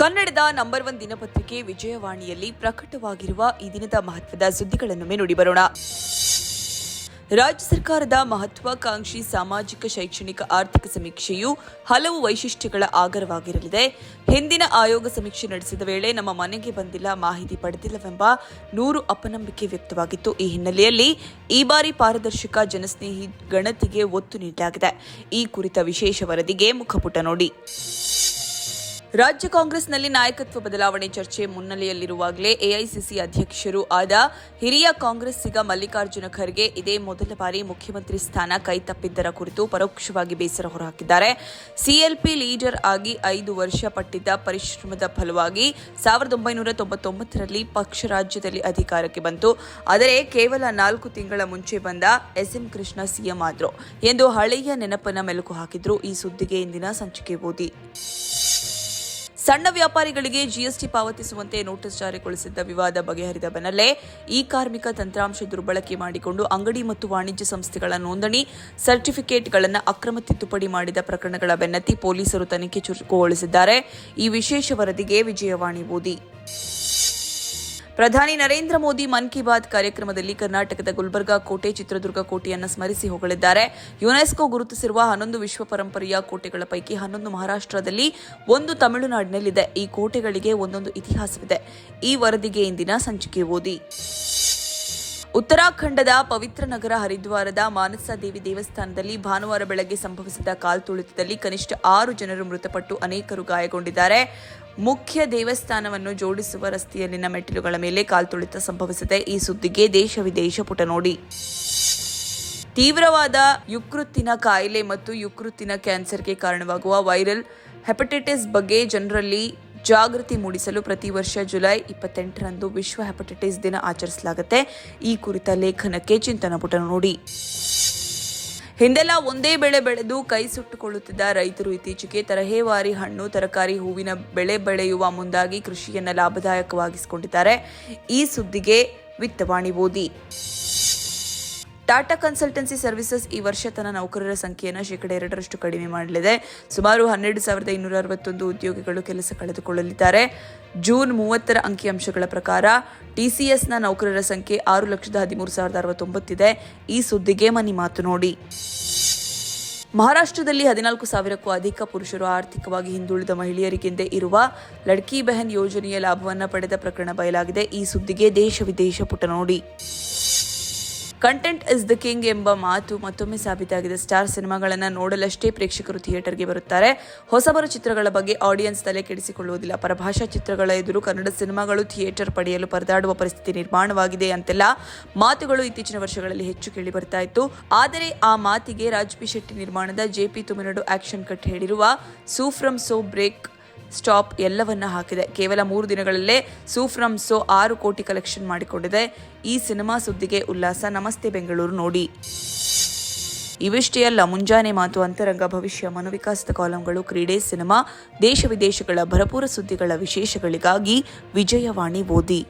ಕನ್ನಡದ number one ದಿನಪತ್ರಿಕೆ ವಿಜಯವಾಣಿಯಲ್ಲಿ ಪ್ರಕಟವಾಗಿರುವ ಈ ದಿನದ ಮಹತ್ವದ ಸುದ್ದಿಗಳನ್ನೊಮ್ಮೆ ನೋಡಿ ಬರೋಣ. ರಾಜ್ಯ ಸರ್ಕಾರದ ಮಹತ್ವಾಕಾಂಕ್ಷಿ ಸಾಮಾಜಿಕ ಶೈಕ್ಷಣಿಕ ಆರ್ಥಿಕ ಸಮೀಕ್ಷೆಯು ಹಲವು ವೈಶಿಷ್ಟ್ಯಗಳ ಆಗರವಾಗಿರಲಿದೆ. ಹಿಂದಿನ ಆಯೋಗ ಸಮೀಕ್ಷೆ ನಡೆಸಿದ ವೇಳೆ ನಮ್ಮ ಮನೆಗೆ ಬಂದಿಲ್ಲ, ಮಾಹಿತಿ ಪಡೆದಿಲ್ಲವೆಂಬ ನೂರು ಅಪನಂಬಿಕೆ ವ್ಯಕ್ತವಾಗಿತ್ತು. ಈ ಹಿನ್ನೆಲೆಯಲ್ಲಿ ಈ ಬಾರಿ ಪಾರದರ್ಶಕ ಜನಸ್ನೇಹಿ ಗಣತಿಗೆ ಒತ್ತು ನೀಡಲಾಗಿದೆ. ಈ ಕುರಿತ ವಿಶೇಷ ವರದಿಗೆ ಮುಖಪುಟ ನೋಡಿ. ರಾಜ್ಯ ಕಾಂಗ್ರೆಸ್ನಲ್ಲಿ ನಾಯಕತ್ವ ಬದಲಾವಣೆ ಚರ್ಚೆ ಮುನ್ನೆಲೆಯಲ್ಲಿರುವಾಗಲೇ ಎಐಸಿಸಿ ಅಧ್ಯಕ್ಷರು ಆದ ಹಿರಿಯ ಕಾಂಗ್ರೆಸ್ಸಿಗ ಮಲ್ಲಿಕಾರ್ಜುನ ಖರ್ಗೆ ಇದೇ ಮೊದಲ ಬಾರಿ ಮುಖ್ಯಮಂತ್ರಿ ಸ್ಥಾನ ಕೈತಪ್ಪಿದ್ದರ ಕುರಿತು ಪರೋಕ್ಷವಾಗಿ ಬೇಸರ ಹೊರಹಾಕಿದ್ದಾರೆ. ಸಿಎಲ್ಪಿ ಲೀಡರ್ ಆಗಿ ಐದು ವರ್ಷ ಪಟ್ಟಿದ್ದ ಪರಿಶ್ರಮದ ಫಲವಾಗಿ ಸಾವಿರದ ಒಂಬೈನೂರ ತೊಂಬತ್ತೊಂಬತ್ತರಲ್ಲಿ ಪಕ್ಷ ರಾಜ್ಯದಲ್ಲಿ ಅಧಿಕಾರಕ್ಕೆ ಬಂತು. ಆದರೆ ಕೇವಲ ನಾಲ್ಕು ತಿಂಗಳ ಮುಂಚೆ ಬಂದ ಎಸ್ಎಂ ಕೃಷ್ಣ ಸಿಎಂ ಆದ್ರು. ಎಂದು ಹಳೆಯ ನೆನಪನ್ನ ಮೆಲುಕು ಹಾಕಿದ್ರು ಈ ಸುದ್ದಿಗೆ ಇಂದಿನ ಸಂಚಿಕೆ ಓದಿ. ಸಣ್ಣ ವ್ಯಾಪಾರಿಗಳಿಗೆ ಜಿಎಸ್ಟಿ ಪಾವತಿಸುವಂತೆ ನೋಟಿಸ್ ಜಾರಿಗೊಳಿಸಿದ್ದ ವಿವಾದ ಬಗೆಹರಿದ ಬೆನ್ನಲ್ಲೇ ಈ ಕಾರ್ಮಿಕ ತಂತ್ರಾಂಶ ದುರ್ಬಳಕೆ ಮಾಡಿಕೊಂಡು ಅಂಗಡಿ ಮತ್ತು ವಾಣಿಜ್ಯ ಸಂಸ್ಥೆಗಳ ನೋಂದಣಿ, ಸರ್ಟಿಫಿಕೇಟ್ಗಳನ್ನು ಅಕ್ರಮ ತಿದ್ದುಪಡಿ ಮಾಡಿದ ಪ್ರಕರಣಗಳ ಬೆನ್ನತ್ತಿ ಪೊಲೀಸರು ತನಿಖೆ ಚುರುಕುಗೊಳಿಸಿದ್ದಾರೆ. ಈ ವಿಶೇಷ ವರದಿಗೆ ವಿಜಯವಾಣಿ ಓದಿ ಪ್ರಧಾನಿ ನರೇಂದ್ರ ಮೋದಿ ಮನ್ ಕಿ ಬಾತ್ ಕಾರ್ಯಕ್ರಮದಲ್ಲಿ ಕರ್ನಾಟಕದ ಗುಲ್ಬರ್ಗಾ ಕೋಟೆ, ಚಿತ್ರದುರ್ಗ ಕೋಟೆಯನ್ನು ಸ್ಮರಿಸಿ ಹೊಗಳಿದ್ದಾರೆ. ಯುನೆಸ್ಕೋ ಗುರುತಿಸಿರುವ ಹನ್ನೊಂದು ವಿಶ್ವ ಪರಂಪರೆಯ ಕೋಟೆಗಳ ಪೈಕಿ ಹನ್ನೊಂದು ಮಹಾರಾಷ್ಟ್ರದಲ್ಲಿ ಒಂದು ತಮಿಳುನಾಡಿನಲ್ಲಿದೆ. ಈ ಕೋಟೆಗಳಿಗೆ ಒಂದೊಂದು ಇತಿಹಾಸವಿದೆ. ಈ ವರದಿಗೆ ಇಂದಿನ ಸಂಚಿಕೆ ಓದಿ. ಉತ್ತರಾಖಂಡದ ಪವಿತ್ರ ನಗರ ಹರಿದ್ವಾರದ ಮಾನಸ ದೇವಿ ದೇವಸ್ಥಾನದಲ್ಲಿ ಭಾನುವಾರ ಬೆಳಗ್ಗೆ ಸಂಭವಿಸಿದ ಕಾಲ್ತುಳಿತದಲ್ಲಿ ಕನಿಷ್ಠ ಆರು ಜನರು ಮೃತಪಟ್ಟು ಅನೇಕರು ಗಾಯಗೊಂಡಿದ್ದಾರೆ. ಮುಖ್ಯ ದೇವಸ್ಥಾನವನ್ನು ಜೋಡಿಸುವ ರಸ್ತೆಯಲ್ಲಿನ ಮೆಟ್ಟಿಲುಗಳ ಮೇಲೆ ಕಾಲ್ತುಳಿತ ಸಂಭವಿಸಿದೆ. ಈ ಸುದ್ದಿಗೆ ದೇಶ ವಿದೇಶ ಪುಟ ನೋಡಿ. ತೀವ್ರವಾದ ಯುಕೃತ್ತಿನ ಕಾಯಿಲೆ ಮತ್ತು ಯುಕೃತ್ತಿನ ಕ್ಯಾನ್ಸರ್ಗೆ ಕಾರಣವಾಗುವ ವೈರಲ್ ಹೆಪಟೈಟಿಸ್ ಬಗ್ಗೆ ಜನರಲ್ಲಿ ಜಾಗೃತಿ ಮೂಡಿಸಲು ಪ್ರತಿ ವರ್ಷ ಜುಲೈ ಇಪ್ಪತ್ತೆಂಟರಂದು ವಿಶ್ವ ಹೆಪಟೈಟಿಸ್ ದಿನ ಆಚರಿಸಲಾಗುತ್ತೆ. ಈ ಕುರಿತ ಲೇಖನಕ್ಕೆ ಚಿಂತನ ಪುಟ ನೋಡಿ. ಹಿಂದೆಲ್ಲ ಒಂದೇ ಬೆಳೆ ಬೆಳೆದು ಕೈ ಸುಟ್ಟುಕೊಳ್ಳುತ್ತಿದ್ದ ರೈತರು ಇತ್ತೀಚೆಗೆ ತರಹೇವಾರಿ ಹಣ್ಣು, ತರಕಾರಿ, ಹೂವಿನ ಬೆಳೆ ಬೆಳೆಯುವ ಮುಂದಾಗಿ ಕೃಷಿಯನ್ನು ಲಾಭದಾಯಕವಾಗಿಸಿಕೊಂಡಿದ್ದಾರೆ. ಈ ಸುದ್ದಿಗೆ ವಿತ್ತವಾಣಿ ಓದಿ. ಟಾಟಾ ಕನ್ಸಲ್ಟೆನ್ಸಿ ಸರ್ವಿಸಸ್ ಈ ವರ್ಷ ತನ್ನ ನೌಕರರ ಸಂಖ್ಯೆಯನ್ನು ಶೇಕಡ ಎರಡರಷ್ಟು ಕಡಿಮೆ ಮಾಡಲಿದೆ. ಸುಮಾರು ಹನ್ನೆರಡು ಸಾವಿರದ ಇನ್ನೂರ ಅರವತ್ತೊಂದು ಉದ್ಯೋಗಿಗಳು ಕೆಲಸ ಕಳೆದುಕೊಳ್ಳಲಿದ್ದಾರೆ. ಜೂನ್ ಮೂವತ್ತರ ಅಂಕಿಅಂಶಗಳ ಪ್ರಕಾರ ಟಿಸಿಎಸ್ನ ನೌಕರರ ಸಂಖ್ಯೆ ಆರು ಲಕ್ಷದ ಹದಿಮೂರು ಸಾವಿರದ ಅರವತ್ತೊಂಬತ್ತಿದೆ. ಈ ಸುದ್ದಿಗೆ ಮನಿ ಮಾತು ನೋಡಿ. ಮಹಾರಾಷ್ಟ್ರದಲ್ಲಿ ಹದಿನಾಲ್ಕು ಸಾವಿರಕ್ಕೂ ಅಧಿಕ ಪುರುಷರು ಆರ್ಥಿಕವಾಗಿ ಹಿಂದುಳಿದ ಮಹಿಳೆಯರಿಗೆಂದೇ ಇರುವ ಲಡ್ಕಿ ಬೆಹನ್ ಯೋಜನೆಯ ಲಾಭವನ್ನು ಪಡೆದ ಪ್ರಕರಣ ಬಯಲಾಗಿದೆ. ಈ ಸುದ್ದಿಗೆ ದೇಶ ವಿದೇಶ ಪುಟ ನೋಡಿ. ಕಂಟೆಂಟ್ ಇಸ್ ದ ಕಿಂಗ್ ಎಂಬ ಮಾತು ಮತ್ತೊಮ್ಮೆ ಸಾಬೀತಾಗಿದೆ. ಸ್ಟಾರ್ ಸಿನಿಮಾಗಳನ್ನು ನೋಡಲಷ್ಟೇ ಪ್ರೇಕ್ಷಕರು ಥಿಯೇಟರ್ಗೆ ಬರುತ್ತಾರೆ. ಹೊಸಬರ ಚಿತ್ರಗಳ ಬಗ್ಗೆ ಆಡಿಯನ್ಸ್ ತಲೆ ಕೆಡಿಸಿಕೊಳ್ಳುವುದಿಲ್ಲ. ಪರಭಾಷಾ ಚಿತ್ರಗಳ ಎದುರು ಕನ್ನಡ ಸಿನಿಮಾಗಳು ಥಿಯೇಟರ್ ಪಡೆಯಲು ಪರದಾಡುವ ಪರಿಸ್ಥಿತಿ ನಿರ್ಮಾಣವಾಗಿದೆ ಅಂತೆಲ್ಲ ಮಾತುಗಳು ಇತ್ತೀಚಿನ ವರ್ಷಗಳಲ್ಲಿ ಹೆಚ್ಚು ಕೇಳಿ ಬರ್ತಾ ಇತ್ತು. ಆದರೆ ಆ ಮಾತಿಗೆ ರಾಜ್ ಪಿ ಶೆಟ್ಟಿ ನಿರ್ಮಾಣದ ಜೆಪಿ ತುಮಿನಡು ಆಕ್ಷನ್ ಕಟ್ ಹೇಳಿರುವ ಸೂಫ್ರಮ್ ಸೋ ಬ್ರೇಕ್ ಸ್ಟಾಪ್ ಎಲ್ಲವನ್ನ ಹಾಕಿದೆ. ಕೇವಲ ಮೂರು ದಿನಗಳಲ್ಲೇ ಸೂಫ್ರಮ್ ಸೋ ಆರು ಕೋಟಿ ಕಲೆಕ್ಷನ್ ಮಾಡಿಕೊಂಡಿದೆ. ಈ ಸಿನಿಮಾ ಸುದ್ದಿಗೆ ಉಲ್ಲಾಸ. ನಮಸ್ತೆ ಬೆಂಗಳೂರು ನೋಡಿ. ಇವಿಷ್ಟೇ ಅಲ್ಲ ಮುಂಜಾನೆ ಮಾತು ಅಂತರಂಗ ಭವಿಷ್ಯ. ಮನೋವಿಕಾಸದ ಕಾಲಂಗಳು, ಕ್ರೀಡೆ, ಸಿನಿಮಾ, ದೇಶ ವಿದೇಶಗಳ ಭರಪೂರ ಸುದ್ದಿಗಳ ವಿಶೇಷಗಳಿಗಾಗಿ ವಿಜಯವಾಣಿ ಓದಿ.